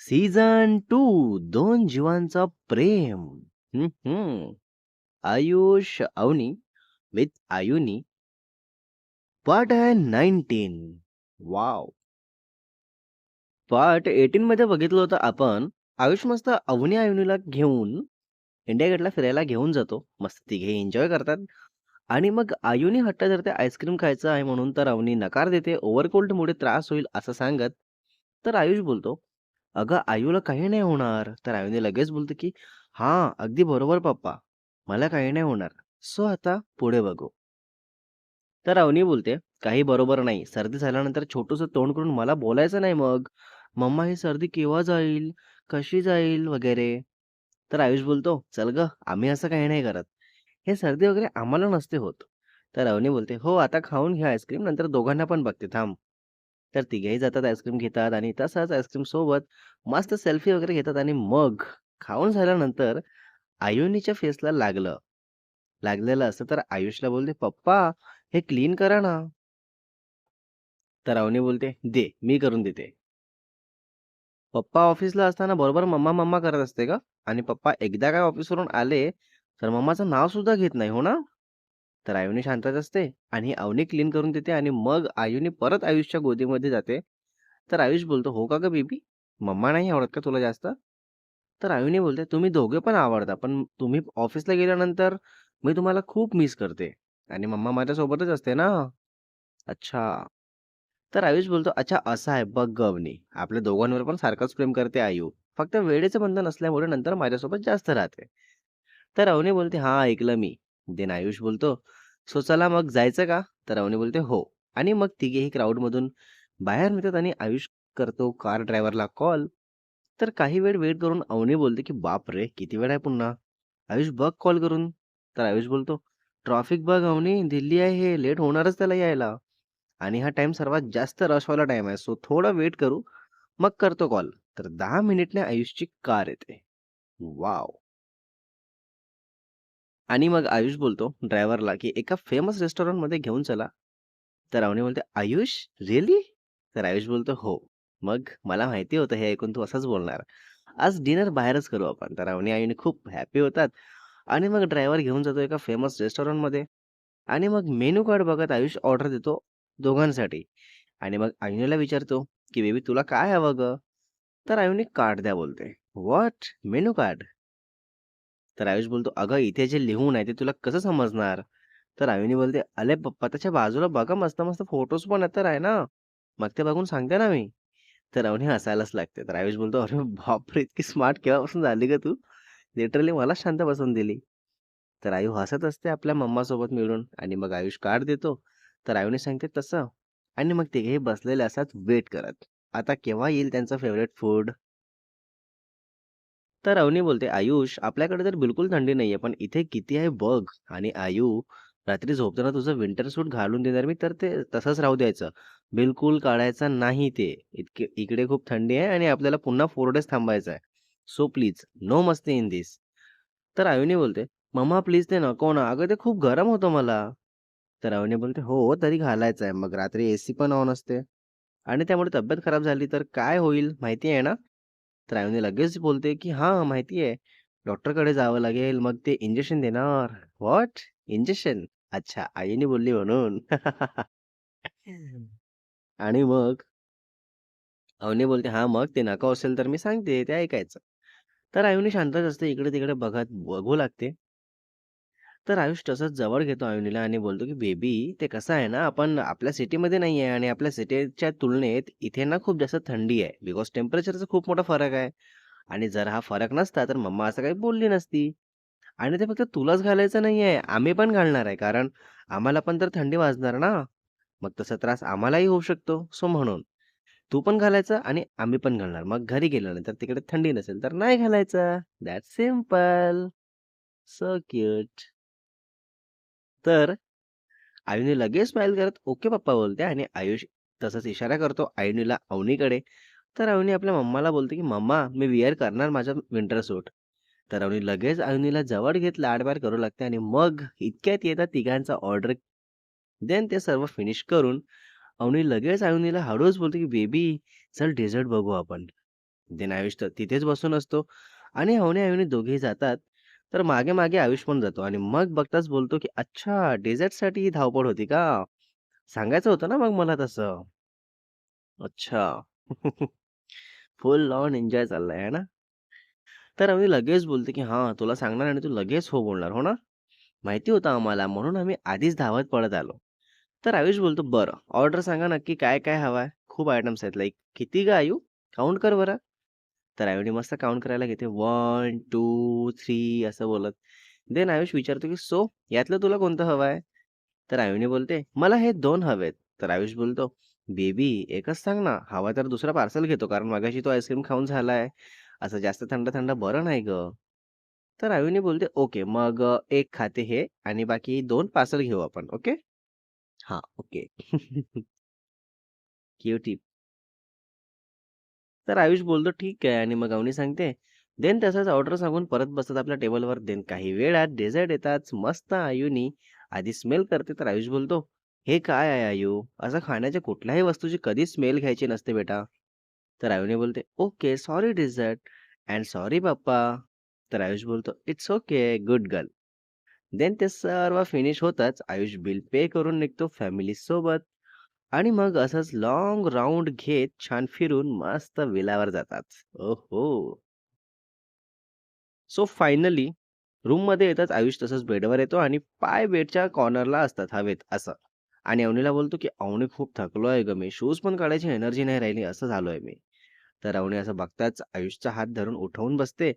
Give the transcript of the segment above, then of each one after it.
Season two दोन जीवांचा प्रेम. हम्म हम्म आयुष अवनी विथ आयुनी. पार्ट आहे नाईन्टीन वाव पार्ट 18 मध्ये बघितलं होतं आपण. आयुष मस्त अवनी आयुनीला घेऊन इंडिया गेटला फिरायला घेऊन जातो. मस्त तिघे एन्जॉय करतात आणि मग आयुनी हट्ट धरते आईस्क्रीम खायचं आहे म्हणून, तर अवनी नकार देते. ओव्हरकोल्डमुळे त्रास होईल असं सांगत. तर आयुष बोलतो, "अगं आयूला काही नाही होणार." तर आयुनी लगेच बोलते, की हा अगदी बरोबर पप्पा. मला काही नाही होणार. सो आता पुढे बघू." तर अवनी बोलते, "काही बरोबर नाही. सर्दी झाल्यानंतर छोटंसं तोंड करून मला बोलायचं नाही मग. मम्मा ही सर्दी केव्हा जाईल? कशी जाईल? वगैरे." तर आयुष बोलतो, "चल ग आम्ही असं काही नाही करत. हे सर्दी वगैरे आम्हाला नसते होत." तर अवनी बोलते, "हो, आता खाऊन घ्या आईस्क्रीम. नंतर दोघांना पण बघते थांब." तर तिघेही जातात आईस्क्रीम घेतात आणि तसाच आईस्क्रीम सोबत मस्त सेल्फी वगैरे घेतात आणि मग खाऊन झाल्यानंतर आयुनीच्या फेसला लागलं. लागलेलं असतं तर आयुषला बोलते, "पप्पा, हे क्लीन करा ना." तर अवनी बोलते, "दे, मी करून देते." पप्पा ऑफिसला असताना बरोबर मम्मा, मम्मा करत असते का? आणि पप्पा एकदा काय ऑफिसवरून आले, तर मम्माचं नाव सुद्धा घेत नाही, हो ना? तर आयुनी शांतच असते आणि अवनी क्लीन करून देते आणि मग आयुनी परत आयुषच्या गोदीमध्ये जाते. तर आयुष बोलतो, "हो का ग बेबी? मम्मा नाही आवडत का तुला जास्त?" तर आयुनी बोलते, "तुम्ही दोघे पण आवडता, पण तुम्ही ऑफिसला गेल्यानंतर मी तुम्हाला खूप मिस करते आणि मम्मा माझ्यासोबतच असते ना." अच्छा. तर आयुष बोलतो, "अच्छा असं आहे बघ गवनी आपल्या दोघांवर पण सारखंच प्रेम करते आयु. फक्त वेळेचं बंधन असल्यामुळे नंतर माझ्यासोबत जास्त राहते." तर अवनी बोलते, हा ऐकलं मी." देन आयुष बोलतो, "सो चला मग जायचं का?" तर अवनी बोलते, "हो." आणि मग तिघेही क्राउडमधून बाहेर निघतात आणि आयुष करतो कार ड्रायव्हरला कॉल. तर काही वेळ वेट करून अवनी बोलते, की "बापरे! किती वेळ आहे पुन्हा?" "आयुष बघ कॉल करून." तर आयुष बोलतो, ट्रॉफिक बघ अवनी, दिल्ली आहे हे, लेट होणारच त्याला यायला आणि हा टाईम सर्वात जास्त रशवाला टाईम आहे. सो थोडा वेट करू, मग करतो कॉल." तर दहा मिनिटने आयुषची कार येते. वाव आणि मग आयुष बोलतो ड्रायव्हरला, की "एका फेमस रेस्टॉरंटमध्ये घेऊन चला." तर अवनी बोलते, "आयुष? रिअली?" तर आयुष बोलतो, "हो." मग मला माहिती होतं हे ऐकून तू असंच बोलणार. आज डिनर बाहेरच करू आपण. तर अवनी आयुनी खूप हॅपी होतात आणि मग ड्रायव्हर घेऊन जातो एका फेमस रेस्टॉरंटमध्ये आणि मग मेनू कार्ड बघत आयुष ऑर्डर देतो दोघांसाठी आणि मग आयुनीला विचारतो, की "बेबी तुला काय हवं गं?" तर आयुनी कार्ड द्या बोलते. "व्हॉट? Menu card?" तर आयुष बोलतो, "अगं इथे जे लिहून आहे ते तुला कसं समजणार?" तर आयुनी बोलते, अले पप्पा त्याच्या बाजूला बघा मस्त-मस्त फोटोज पण तर आहे ना. मग ते बघून सांगते ना मी." तर अवनी हसायलाच लागते. तर आयुष बोलतो, "अरे बापरे! इतकी स्मार्ट केव्हापासून झाली का तू? लिटरली मला शांत बसवून दिली." तर आयु हसत असते आपल्या मम्मासोबत मिळून आणि मग आयुष कार्ड देतो. तर आयुनी सांगते तसं आणि मग तिघेही बसलेले असतात वेट करत. आता केव्हा येईल त्यांचं फेवरेट फूड? तर अवनी बोलते, "आयुष, आपल्याकडे तर बिलकुल थंडी नाहीये, पण इथे किती आहे बघ." आणि आयु, "रात्री झोपताना तुझं विंटर सूट घालून देणार मी, तर ते तसंच राहू द्यायचं. बिलकुल काढायचं नाही ते. इतके इकडे खूप थंडी आहे आणि आपल्याला पुन्हा फोर डेज थांबायचं आहे. सो प्लीज, नो मस्ती इन दिस तर आयुनी बोलते, "मम्मा प्लीज ते नको ना. अगं ते खूप गरम होतं मला." तर अवनी बोलते, "हो, तरी घालायचं आहे. मग रात्री एसी पण ऑन असते आणि त्यामुळे तब्येत खराब झाली तर काय होईल माहिती आहे ना?" तर आयुनी लगेच बोलते, की "हां, माहिती आहे. डॉक्टरकडे जावं लागेल, मग ते इंजेक्शन देणार." "व्हॉट? इंजेक्शन?" अच्छा, आईने बोलली म्हणून. आणि मग अवनी बोलते, "हां, मग ते नको असेल तर मी सांगते, ते ऐकायचं." तर आयुनी शांतच असते. इकडे-तिकडे बघत बघू लागते. तर आयुष तसंच जवळ घेतो आयुनीला आणि बोलतो, की "बेबी, ते कसं आहे ना, आपण आपल्या सिटीमध्ये नाही आहे आणि आपल्या सिटीच्या तुलनेत इथे ना खूप जास्त थंडी आहे. बिकॉज टेम्परेचरचा खूप मोठा फरक आहे. आणि जर हा फरक नसता, तर मम्मा असं काही बोलली नसती. आणि ते फक्त तुलाच घालायचं नाहीये, आम्ही पण घालणार आहे. कारण आम्हाला पण तर थंडी वाजणार ना. मग तसा त्रास आम्हालाही होऊ शकतो. सो म्हणून तू पण घालायचं आणि आम्ही पण घालणार. मग घरी गेल्यानंतर तिकडे थंडी नसेल, तर नाही घालायचं. That simple so cute. तर आयुनी लगेच स्माईल करत, "ओके पप्पा" बोलते आणि आयुष तसाच इशारा करतो आयुनीला अवनीकडे. तर अवनी आपल्या मम्माला बोलते, की "मम्मा, मी विअर करणार माझा विंटर सूट." तर अवनी लगेच अवनीला जवळ घेत लाडबार करू लागते आणि मग इतक्यात येतात तिघांचा ऑर्डर. देन ते सर्व फिनिश करून अवनी लगेच अवनीला हळूच बोलते, की "बेबी, चल डेझर्ट बघू आपण." देन आयुष तर तिथेच बसून असतो आणि अवनी आयुनी दोघेही जातात. तर मागे-मागे आयुष पण जातो आणि मग बघताच बोलतो, की "अच्छा डेझर्टसाठी ही धावपळ होती का? सांगायचं होतं ना मग मला तसं." अच्छा. फुल ऑन एन्जॉय चाललाय आहे ना? तर आम्ही लगेच बोलते, की "हां, तुला सांगणार आणि तू लगेच हो बोलणार, हो ना? माहिती होतं आम्हाला म्हणून आम्ही आधीच धावत पळत आलो." तर आयुष बोलतो, "बरं, ऑर्डर सांगा नक्की काय-काय हवं आहे? खूप आयटम्स आहेत. लाईक किती गं आयु? काउंट कर बरं." तर आयुनी मस्त काउंट करायला घेते 1, 2, 3 असं बोलत. देन आयुष विचारतो, की "सो यातलं तुला कोणतं हवं आहे?" तर आयुने बोलते, "मला हे दोन हवेत." तर आयुष बोलतो, "बेबी एकच सांग ना, हवा तर दुसरा पार्सल घेतो कारण मगाशी तो आईस्क्रीम खाऊन झालाय. असं जास्त थंड-थंड बरं नाही ग तर आयुने बोलते, "ओके मग एक खाते हे आणि बाकी दोन पार्सल घेऊ आपण. ओके?" हा ओके. क्युटी. तर आयुष बोलतो, "ठीक आहे." आणि मग अवनी सांगते. देन तसंच ऑर्डर सांगून परत बसतात आपल्या टेबलवर. देन काही वेळात डेझर्ट येतात. मस्त आयुनी आधी स्मेल करते, तर आयुष बोलतो, "हे काय आहे आयु? असं खाण्याच्या कुठल्याही वस्तूची कधी स्मेल घ्यायची नसते बेटा." तर आयुनी बोलते, "okay, sorry dessert and sorry पप्पा." तर आयुष बोलतो, "it's okay, good girl." Then ते सर्व फिनिश होताच आयुष बिल पे करून निघतो फॅमिली सोबत आणि मग असंच लॉंग राऊंड घेत छान फिरून मस्त विलावर जातात. ओहो! सो फायनली रूममध्ये येताच आयुष तसंच बेडवर येतो आणि पाय बेडच्या कॉर्नरला असतात हवेत असं. आणि अवनीला बोलतो, की "अवनी खूप थकलोय ग मी. शूज पण काढायची एनर्जी नाही राहिली, असं झालोय मी." तर अवनी असं बघताच आयुषचा हात धरून उठवून बसते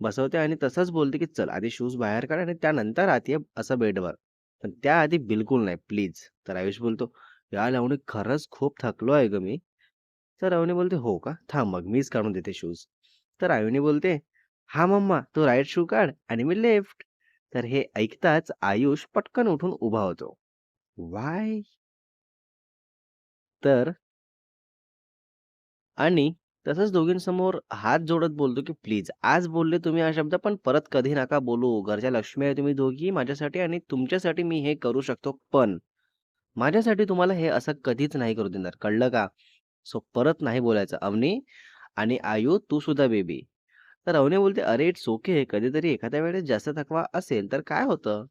बसवते आणि तसंच बोलते, की "चल आधी शूज बाहेर काढ आणि त्यानंतर आत ये असं बेडवर. पण त्याआधी बिलकुल नाही प्लीज." तर आयुष बोलतो, या लावणी खरंच खूप थकलो आहे ग मी." तर अवनी बोलते, "हो का? थांब मग मीच काढून देते शूज." तर आयुनी बोलते, हा मम्मा, तू राईट शू काढ आणि मी लेफ्ट." तर हे ऐकताच आयुष पटकन उठून उभा होतो. "व्हाय?" तर आणि तसंच दोघींसमोर हात जोडत बोलतो, की "प्लीज आज बोलले तुम्ही हा शब्द, पण परत कधी नका बोलू. घरच्या लक्ष्मी आहे तुम्ही दोघी माझ्यासाठी आणि तुमच्यासाठी मी हे करू शकतो. पण माझ्यासाठी तुम्हाला हे असं कधीच नाही करू देणार. कळलं का? सो परत नाही बोलायचं. अवनी आणि आयु तू सुद्धा बेबी." तर अवनी बोलते, "अरे इट्स ओके. कधीतरी एखाद्या वेळेस जास्त थकवा असेल तर काय होतं?"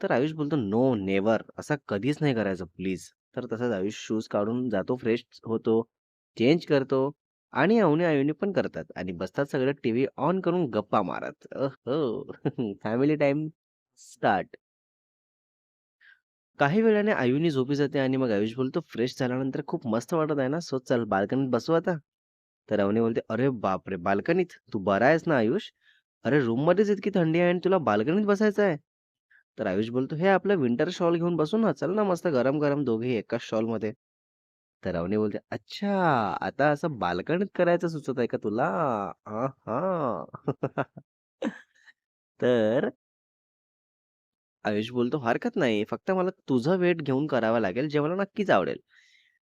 तर आयुष बोलतो, "नो, नेवर असं कधीच नाही करायचं प्लीज." तर तसंच आयुष शूज काढून जातो, फ्रेश होतो, चेंज करतो आणि अवनी आयुनी पण करतात आणि बसतात सगळे टीव्ही ऑन करून गप्पा मारत. हो. Family time start. काही वेळाने आयुनी झोपी जाते आणि मग आयुष बोलतो, "फ्रेश झाल्यानंतर खूप मस्त वाटत आहे ना, सो चल बाल्कनीत बसू आता." तर अवनी बोलते, "अरे बापरे! बाल्कनीत? तू बरा आहेस ना आयुष? अरे रूममध्येच इतकी थंडी आहे आणि तुला बाल्कनीत बसायचं आहे?" तर आयुष बोलतो, "हे आपलं विंटर शॉल घेऊन बसू ना. चल ना मस्त गरम-गरम दोघे एकाच शॉलमध्ये." तर अवनी बोलते, "अच्छा, आता असं बाल्कनीत करायचं सुचत आहे का तुला? तर आयुष बोलतो, "हरकत नाही. फक्त मला तुझं वेट घेऊन करावं लागेल, जे मला नक्कीच आवडेल."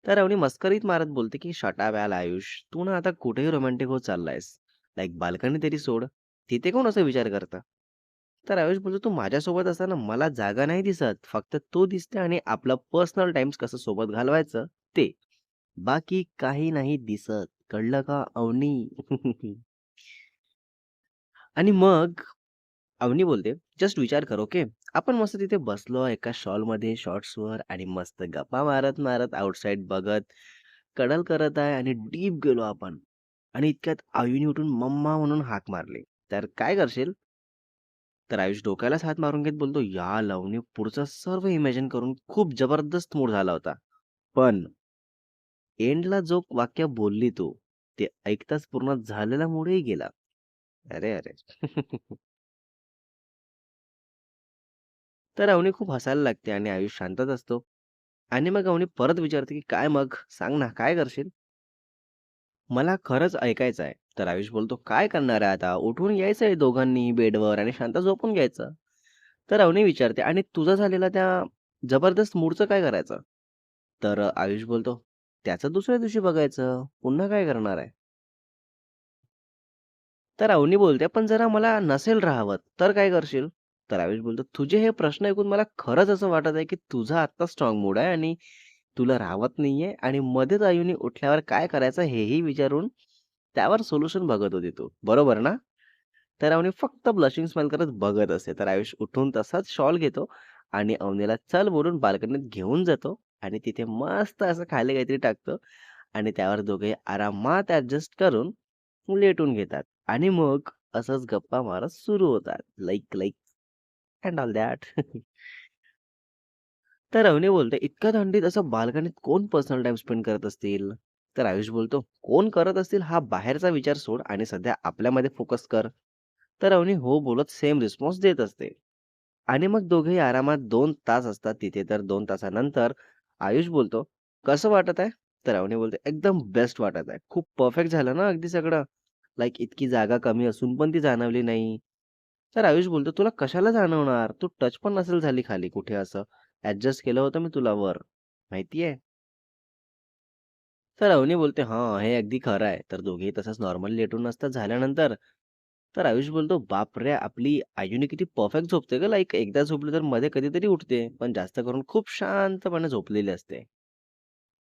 तर अवनी मस्करीत मारत बोलते, की "शट अप यार आयुष. तू ना आता कुठेही रोमॅन्टिक होत चाललायस. लाइक बाल्कनी तरी सोड. तिथे कोण असा विचार करतं?" तर आयुष बोलतो, "तू माझ्यासोबत असताना मला जागा नाही दिसत. फक्त तू दिसते आणि आपलं पर्सनल टाईम्स कसं सोबत घालवायचं ते. बाकी काही नाही दिसत. कळलं का अवनी?" आणि मग अवनी बोलते, "जस्ट विचार कर, ओके? आपण मस्त तिथे बसलो एका शॉलमध्ये, शॉर्ट्सवर आणि मस्त गप्पा मारत-मारत आउटसाइड बघत, कडल करत आहे आणि डीप गेलो आपण. आणि इतक्यात आयुनी उठून मम्मा म्हणून हाक मारली. तर काय करशील?" तर आयुष डोक्यालाच हात मारून घेत बोलतो, "या लवनी पुढचं सर्व इमॅजिन करून खूप जबरदस्त मूड झाला होता. पण एंडला जो वाक्य बोलली तू, ते ऐकताच पूर्ण झालेला मूडही गेला." अरे, अरे! तर अवनी खूप हसायला लागते आणि आयुष शांतच असतो. आणि मग अवनी परत विचारते, की "काय मग? सांग ना, काय करशील?" "मला खरंच ऐकायचं आहे." तर आयुष बोलतो, "काय करणार आहे आता? उठून यायचं आहे दोघांनी बेडवर आणि शांत झोपून घ्यायचं." तर अवनी विचारते, "आणि तुझा झालेला त्या जबरदस्त मूडचं काय करायचं?" तर आयुष बोलतो, "त्याचं दुसऱ्या दिवशी बघायचं. पुन्हा काय करणार आहे?" तर अवनी बोलते, "पण जरा मला नसेल राहावत, तर काय करशील?" तर आयुष बोलतो, "तुझे हे प्रश्न ऐकून मला खरंच असं वाटत आहे, की तुझा आत्ता स्ट्रॉंग मूड आहे आणि तुला राहत नाहीये आणि मध्येच आयुनी उठल्यावर काय करायचं हेही विचारून त्यावर सोल्युशन बघत होती तू, बरोबर ना? तर अवनी फक्त ब्लशिंग स्मेल करत बघत असते. तर आयुष उठून तसाच शॉल घेतो आणि अवनीला चल बोलून बाल्कनीत घेऊन जातो आणि तिथे मस्त असं खाली काहीतरी टाकतो आणि त्यावर दोघे आरामात ऍडजस्ट करून लेटून घेतात आणि मग असंच गप्पा मारत सुरू होतात. Like like and all that. तर रवने बोलते, "इतक्या थंडीत असं बाल्कनीत कोण पर्सनल टाइम स्पेंड करत असतील?" तर आयुष बोलतो, "कोण करत असतील हा बाहेरचा विचार सोड आणि सध्या आपल्यामध्ये फोकस कर." तर अवनी हो बोलत सेम रिस्पॉन्स देत असते. आणि मग दोघेही आरामात दोन तास असतात तिथे. तर दोन तासानंतर आयुष बोलतो, "कसं वाटत आहे?" तर अवनी बोलते, "एकदम बेस्ट वाटत आहे. खूप परफेक्ट झालं ना अगदी सगळं. लाईक इतकी जागा कमी असून पण ती जाणवली नाही." तर आयुष बोलतो, "तुला कशाला जाणवणार? तू टच पण नसेल झाली खाली कुठे असं. ऍडजस्ट केलं होतं मी तुला वर. माहिती आहे?" तर अवनी बोलते, "हां, हे अगदी खरं आहे." तर दोघेही तसंच नॉर्मली लेटून असतात झाल्यानंतर. तर आयुष बोलतो, बाप रे आपली आयुनी किती परफेक्ट झोपते का लाईक एकदा झोपली तर मध्ये कधीतरी उठते. पण जास्त करून खूप शांतपणे झोपलेली असते."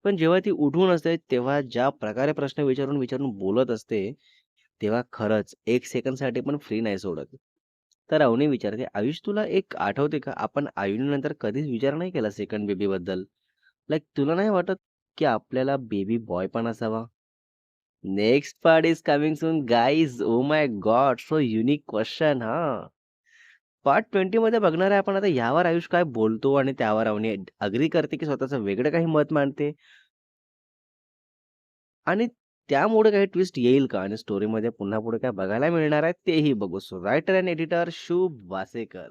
पण जेव्हा ती उठून असते, तेव्हा ज्या प्रकारे प्रश्न विचारून, विचारून बोलत असते, तेव्हा खरंच एक सेकंडसाठी पण फ्री नाही सोडत. तर अवनी विचारते, "आयुष तुला एक आठवते का आपण आयुनंतर कधीच विचार नाही केला सेकंड बेबीबद्दल. लाइक तुला नाही वाटत, की आपल्याला बेबी बॉय पण असावा?" Next part is coming soon guys. Oh my god! So unique question हा पार्ट 20 मध्ये बघणार आहे आपण आता यावर आयुष काय बोलतो आणि त्यावर अवनी अग्री करते, की स्वतःचं वेगळं काही मत मांडते. आणि त्यामुळे काही ट्विस्ट येईल का? आणि स्टोरीमध्ये पुन्हा पुढे काय बघायला मिळणार आहे तेही बघू. सो रायटर अँड एडिटर शुभ वासेकर.